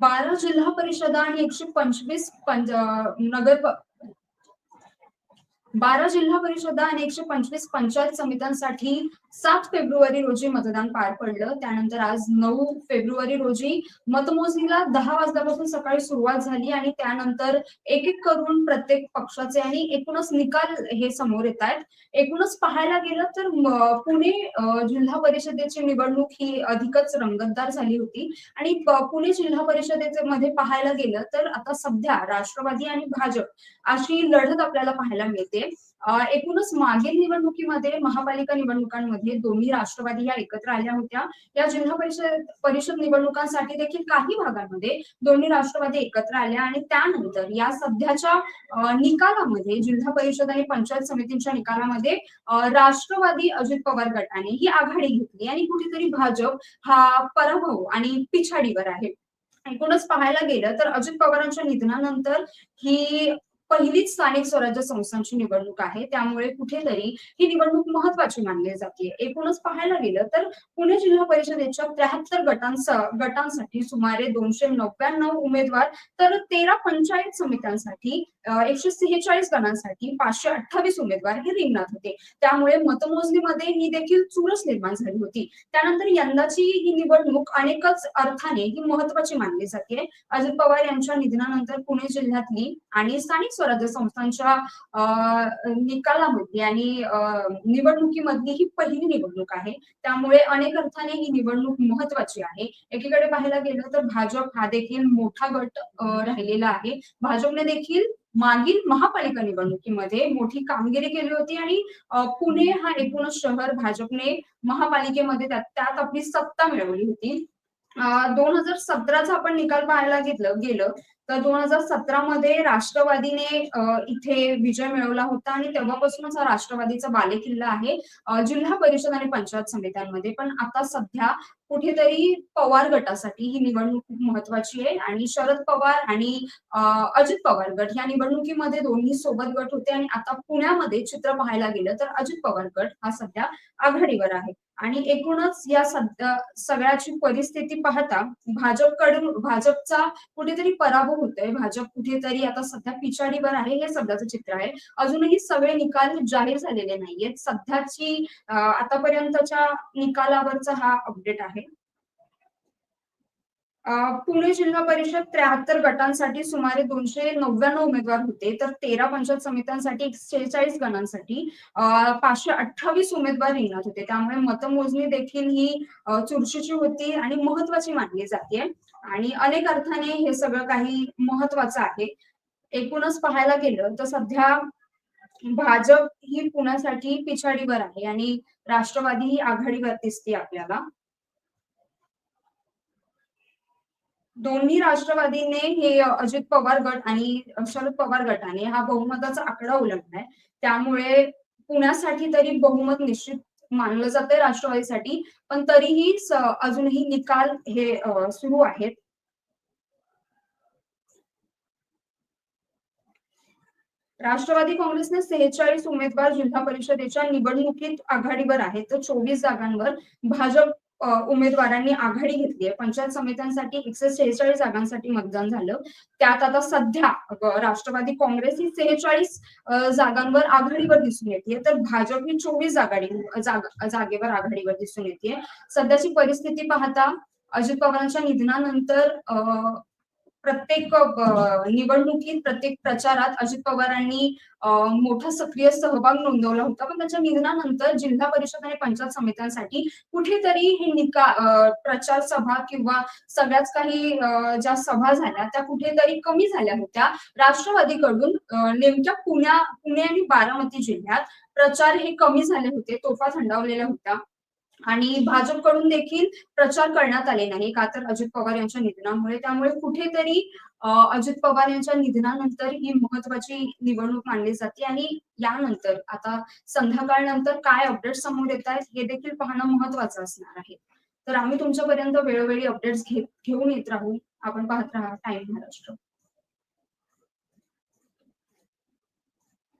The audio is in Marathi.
बारा जिल्हा परिषदा आणि एकशे पंचवीस पंच नगर बारा जिल्हा परिषदा आणि एकशे पंचवीस पंचायत समित्यांसाठी सात फेब्रुवारी रोजी मतदान पार पडलं. त्यानंतर आज नऊ फेब्रुवारी रोजी मतमोजणीला दहा वाजल्यापासून सकाळी सुरुवात झाली आणि त्यानंतर एक एक करून प्रत्येक पक्षाचे आणि एकूणच निकाल हे समोर येत आहेत एकूणच पाहायला गेलं तर पुणे जिल्हा परिषदेची निवडणूक ही अधिकच रंगतदार झाली होती. आणि पुणे जिल्हा परिषदेचे मध्ये पाहायला गेलं तर आता सध्या राष्ट्रवादी आणि भाजप अशी लढत आपल्याला पाहायला मिळते. एकूणच मागील निवडणुकीमध्ये महापालिका निवडणुकांमध्ये म्हणजे दोन्ही राष्ट्रवादी या एकत्र आल्या होत्या. या जिल्हा परिषद परिषद निवडणुकांसाठी देखील काही भागांमध्ये दोन्ही राष्ट्रवादी एकत्र आल्या आणि त्यानंतर या सध्याच्या निकालामध्ये जिल्हा परिषद आणि पंचायत समितींच्या निकालामध्ये राष्ट्रवादी अजित पवार गटाने ही आघाडी घेतली आणि कुठेतरी भाजप हा पराभव आणि पिछाडीवर आहे. एकूणच पाहायला गेलं तर अजित पवारांच्या निधनानंतर ही पहिलीच स्थानिक स्वराज्य संस्थांची निवडणूक आहे. त्यामुळे कुठेतरी ही निवडणूक महत्वाची मानली जाते एकूणच पाहायला गेलं तर पुणे जिल्हा परिषदेच्या त्र्याहत्तर गटांस गटांसाठी सुमारे दोनशे नव्याण्णव उमेदवार तर तेरा पंचायत समित्यांसाठी एकशे सेहेचाळीस गणांसाठी पाचशे अठ्ठावीस उमेदवार हे रिंगणात होते. त्यामुळे मतमोजणीमध्ये ही देखील चुरस निर्माण झाली होती. त्यानंतर यंदाची ही निवडणूक अनेकच अर्थाने ही महत्वाची मानली जाते अजित पवार यांच्या निधनानंतर पुणे जिल्ह्यातली आणि स्थानिक स्वराज्य संस्थांच्या अं, निकालामध्ये आणि निवडणुकीमधली ही पहिली निवडणूक आहे. त्यामुळे अनेक अर्थाने ही निवडणूक महत्वाची आहे. एकीकडे पाहायला गेलं तर भाजप हा देखील मोठा गट राहिलेला आहे. भाजपने देखील मागील महापालिका निवडणुकीमध्ये मोठी कामगिरी केली होती आणि पुणे हा एकूणच शहर भाजपने महापालिकेमध्ये त्यात त्यात आपली सत्ता मिळवली होती. दोन हजार सतराचा आपण निकाल पाहायला घेतलं गेलं तर दोन हजार सतरा मध्ये राष्ट्रवादीने इथे विजय मिळवला होता आणि तेव्हापासूनच हा राष्ट्रवादीचा बालेकिल्ला आहे जिल्हा परिषद आणि पंचायत समित्यांमध्ये. पण आता सध्या कुठेतरी पवार गटासाठी ही निवडणूक खूप महत्वाची आहे. आणि शरद पवार आणि अजित पवार गट या निवडणुकीमध्ये दोन्ही सोबत गट होते आणि आता पुण्यामध्ये चित्र पाहायला गेलं तर अजित पवार गट हा सध्या आघाडीवर आहे. आणि एकूणच या सध्या सगळ्याची परिस्थिती पाहता भाजपकडून भाजपचा कुठेतरी पराभव होतोय. भाजप कुठेतरी आता सध्या पिछाडीवर आहे हे सध्याचं चित्र आहे. अजूनही सगळे निकाल जाहीर झालेले नाहीयेत. सध्याची आतापर्यंतच्या निकालावरचा हा अपडेट आहे. पुणे जिल्हा परिषद त्र्याहत्तर गटांसाठी सुमारे दोनशे नव्याण्णव उमेदवार होते. तर तेरा पंचायत समित्यांसाठी एकशेचाळीस गणांसाठी पाचशे अठ्ठावीस उमेदवार रिंगणात होते. त्यामुळे मतमोजणी देखील ही चुरशीची होती आणि महत्वाची मानली जाते. आणि अनेक अर्थाने हे सगळं काही महत्वाचं आहे. एकूणच पाहायला गेलं तर सध्या भाजप ही पुण्यासाठी पिछाडीवर आहे आणि राष्ट्रवादी ही आघाडीवर दिसते आपल्याला दोन्ही राष्ट्रवादीने हे अजित पवार गट आणि शरद पवार गटाने हा बहुमताचा आकडा उलटलाय त्यामुळे पुण्यासाठी तरी बहुमत निश्चित मानलं जातंय राष्ट्रवादीसाठी पण तरीही अजूनही निकाल हे सुरू आहेत. राष्ट्रवादी काँग्रेसने सेहेचाळीस उमेदवार जिल्हा परिषदेच्या निवडणुकीत आघाडीवर आहेत तर चोवीस जागांवर भाजप उमेदवारांनी आघाडी घेतली आहे. पंचायत समित्यांसाठी एकशे सेहेचाळीस जागांसाठी मतदान झालं. त्यात आता सध्या राष्ट्रवादी काँग्रेस ही सेहेचाळीस जागांवर आघाडीवर दिसून येते. तर भाजप ही चोवीस जागाडी जागेवर आघाडीवर दिसून येते. सध्याची परिस्थिती पाहता अजित पवारांच्या निधनानंतर अ, प्रत्येक निवडणुकीत प्रत्येक प्रचारात अजित पवारांनी मोठा सक्रिय सहभाग नोंदवला होता. पण त्याच्या निधनानंतर जिल्हा परिषद आणि पंचायत समित्यांसाठी कुठेतरी हे निका प्रचार सभा किंवा सगळ्याच काही ज्या सभा झाल्या त्या कुठेतरी कमी झाल्या होत्या. राष्ट्रवादीकडून नेमक्या पुण्या पुणे आणि बारामती जिल्ह्यात प्रचार हे कमी झाले होते तोफा थंडावलेल्या होत्या. आणि भाजपकडून देखील प्रचार करण्यात आले नाही. का तर अजित पवार यांच्या निधनामुळे. त्यामुळे कुठेतरी अजित पवार यांच्या निधनानंतर ही महत्वाची निवडणूक मानली जाते. आणि यानंतर आता संध्याकाळ नंतर काय अपडेट समोर येत आहेत हे देखील पाहणं महत्वाचं असणार आहे. तर आम्ही तुमच्यापर्यंत वेळोवेळी अपडेट्स घेऊन येत राहू. आपण पाहत राहा टाइम महाराष्ट्र